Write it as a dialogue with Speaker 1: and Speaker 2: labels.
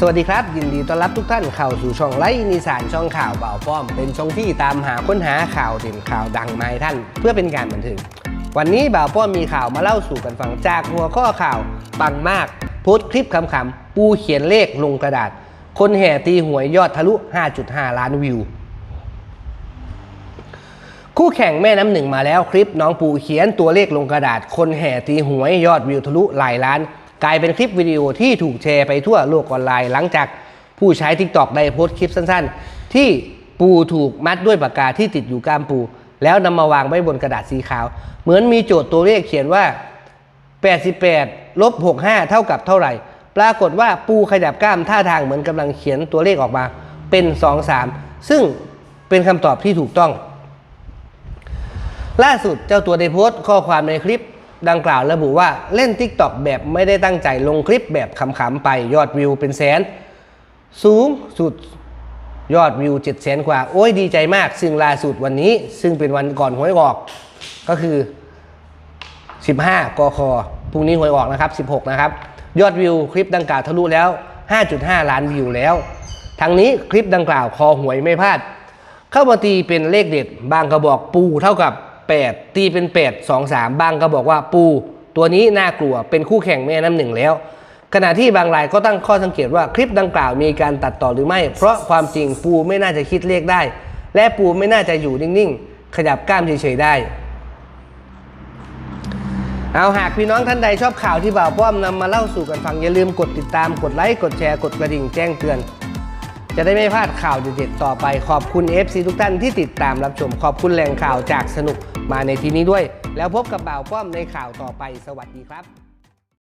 Speaker 1: สวัสดีครับ ยินดีต้อนรับทุกท่านเข้าสู่ช่องไลฟ์นิสานช่องข่าวเบาป้อม เป็นช่องที่ตามหาค้นหาข่าวเด่นข่าวดังมาให้ท่าน เพื่อเป็นการบันเทิงวันนี้บ่าวป้อมมีข่าวมาเล่าสู่กันฟังจากหัวข้อข่าวปังมากโพสต์คลิปขำๆปูเขียนเลขลงกระดาษ คนแห่ตีหวยยอดทะลุ 5.5 ล้านวิว คู่แข่งแม่น้ำหนึ่งมาแล้วคลิปน้องปูเขียนตัวเลขลงกระดาษ คนแห่ตีหวยยอดวิวทะลุหลายล้าน กลายเป็นคลิปวิดีโอที่ถูกแชร์ไปทั่วโลกออนไลน์ หลังจากผู้ใช้ t ิ k t o k ได้โพสต์คลิปสั้นๆ ที่ปูถูกมัดด้วยปากกาที่ติดอยู่กล้ามปู แล้วนำมาวางไว้บนกระดาษสีขาว เหมือนมีโจทย์ตัวเลขเขียนว่า 88ลบ65 เท่ากับเท่าไหร่ ปรากฏว่าปูขยับกล้ามท่าทางเหมือนกำลังเขียนตัวเลขออกมาเป็น 2-3 ซึ่งเป็นคำตอบที่ถูกต้อง ล่าสุดเจ้าตัวได้โพสต์ข้อความในคลิป ดังกล่าวระบุว่าเล่น Tik t o อกแบบไม่ได้ตั้งใจลงคลิปแบบขำๆไปยอดวิวเป็นแสน สูงสุดยอดวิว7 0 0 0 0 กว่า โอ้ยดีใจมาก ซึ่งล่าสุดวันนี้ ซึ่งเป็นวันก่อนหวยออก ก็คือ 15กคพรุ่งนี้หวยออกนะครับ 16 นะครับ ยอดวิวคลิปดังกล่าวทะลุแล้ว 5.5 ล้านวิวแล้ว ทั้งนี้คลิปดังกล่าวคอหวยไม่พลาด เข้ามาตีเป็นเลขเด็ด บางก็บอกปูเท่ากับ 8 ตีเป็น 8 2 3บางก็บอกว่าปู ตัวนี้น่ากลัวเป็นคู่แข่งแม่น้ำหนึ่งแล้ว ขณะที่บางรายก็ตั้งข้อสังเกตว่าคลิปดังกล่าวมีการตัดต่อหรือไม่ เพราะความจริงปูไม่น่าจะคิดเลขได้ และปูไม่น่าจะอยู่นิ่งๆ ขยับกล้ามเฉยๆได้ เอาหากพี่น้องท่านใดชอบข่าวที่บ่าวป้อมนำมาเล่าสู่กันฟังอย่าลืมกดติดตามกดไลค์กดแชร์กดกระดิ่งแจ้งเตือน จะได้ไม่พลาดข่าวเด็ดๆต่อไปขอบคุณ FC ทุกท่านที่ติดตามรับชมขอบคุณแหล่งข่าวจากสนุกมาในทีนี้ด้วย แล้วพบกับบ่าวป้อมในข่าวต่อไปสวัสดีครับ